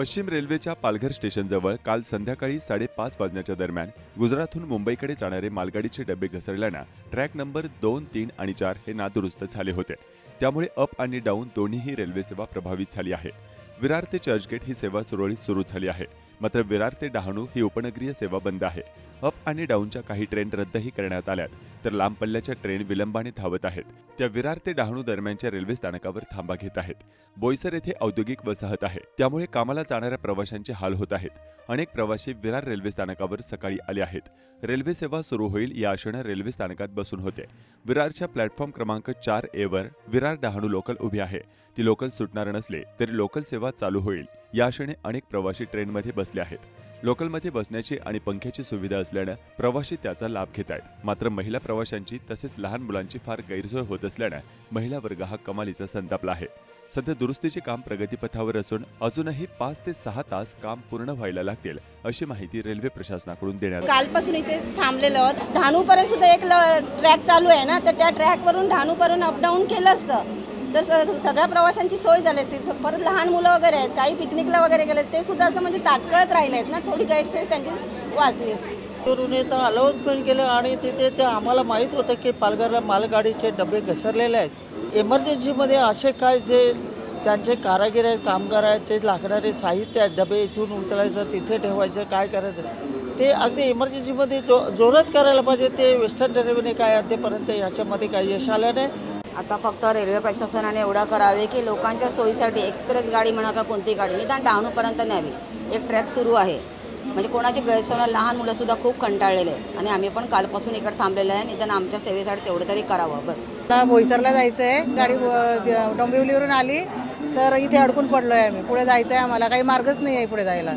पश्चिम रेल्वेच्या पालघर स्टेशनजवळ काल संध्याकाळी साडेपाच वाजण्याच्या दरम्यान गुजरातहून मुंबईकडे जाणारे मालगाडीचे डबे घसरल्यानं ट्रॅक नंबर दोन तीन आणि चार हे नादुरुस्त झाले होते. त्यामुळे अप आणि डाऊन दोन्हीही रेल्वे सेवा प्रभावित झाली आहे. विरार ते चर्चगेट ही सेवा सुरळीत सुरू झाली आहे. मात्र विरार ते डहाणू ही उपनगरीय सेवा बंद आहे. अप आणि डाऊनच्या काही ट्रेन रद्दही करण्यात आल्यात तर लांब पल्ल्याच्या ट्रेन विलंबाने धावत आहेत. त्या विरार ते डहाणू दरम्यानच्या रेल्वे स्थानकावर थांबा घेत आहेत. बोईसर येथे औद्योगिक वसाहत आहे. त्यामुळे कामाला जाणाऱ्या प्रवाशांचे हाल होत आहेत. अनेक प्रवासी विरार रेल्वे स्थानकावर सकाळी आले आहेत. रेल्वे सेवा सुरू होईल या आशेनं रेल्वे स्थानकात बसून होते. विरारच्या प्लॅटफॉर्म क्रमांक चार ए वर विरार डहाणू लोकल उभी आहे. ती लोकल सुटणार नसले तरी लोकल सेवा चालू होईल. या क्षणी अनेक प्रवासी ट्रेनमध्ये बसले आहेत. लोकलमध्ये बसण्याची आणि पंख्याची सुविधा असल्यानं प्रवासी त्याचा लाभ घेत आहेत. मात्र महिला प्रवाशांची तसेच लहान मुलांची फार गैरसोय होत असल्यानं महिला वर्ग हा कमालीचा संतापला आहे. सध्या दुरुस्तीचे काम प्रगतीपथावर असून अजूनही पाच ते सहा तास काम पूर्ण व्हायला लागतील अशी माहिती रेल्वे प्रशासनाकडून देण्यात कालपासून इथे थांबलेलो डहाणूपर्यंत सुद्धा एक ट्रॅक चालू आहे ना तर त्या ट्रॅकवरून डहाणूपर्यंत अपडाऊन केलं असतं. तर सगळ्या प्रवाशांची सोय झाली असती. परत लहान मुलं वगैरे आहेत काही पिकनिकला वगैरे गेले ते सुद्धा असं म्हणजे तात्काळत राहिले आहेत ना. थोडी गैरसोय त्यांची वाचली असते. वरून तर अनाऊन्समेंट केलं आणि तिथे ते आम्हाला माहीत होतं की पालघरला मालगाडीचे डबे घसरलेले आहेत. इमर्जन्सीमध्ये असे काय जे त्यांचे कारागीर आहेत कामगार आहेत ते लागणारे साहित्य आहेत डबे इथून उचलायचं तिथे ठेवायचं काय करायचं? ते अगदी इमर्जन्सीमध्ये जो जोरात करायला पाहिजे ते वेस्टर्न रेल्वेने काय आतेपर्यंत याच्यामध्ये काही यश आलं नाही. आता फक्त रेल्वे प्रशासनाने एवढं करावे की लोकांच्या सोयीसाठी एक्सप्रेस गाडी म्हणा का कोणती गाडी निदान डहाणूपर्यंत न्यावी. एक ट्रॅक सुरू आहे. म्हणजे कोणाची गैरसोय लहान मुलं सुद्धा खूप कंटाळलेले आहे आणि आम्ही पण कालपासून इकडे थांबलेले आहे. निदान आमच्या सेवेसाठी तेवढं तरी करावं बस. मला बोईसरला जायचं आहे गाडी डोंबिवलीवरून आली. तर इथे अडकून पडलो आहे आम्ही. पुढे जायचं आहे आम्हाला. काही मार्गच नाही आहे पुढे जायला.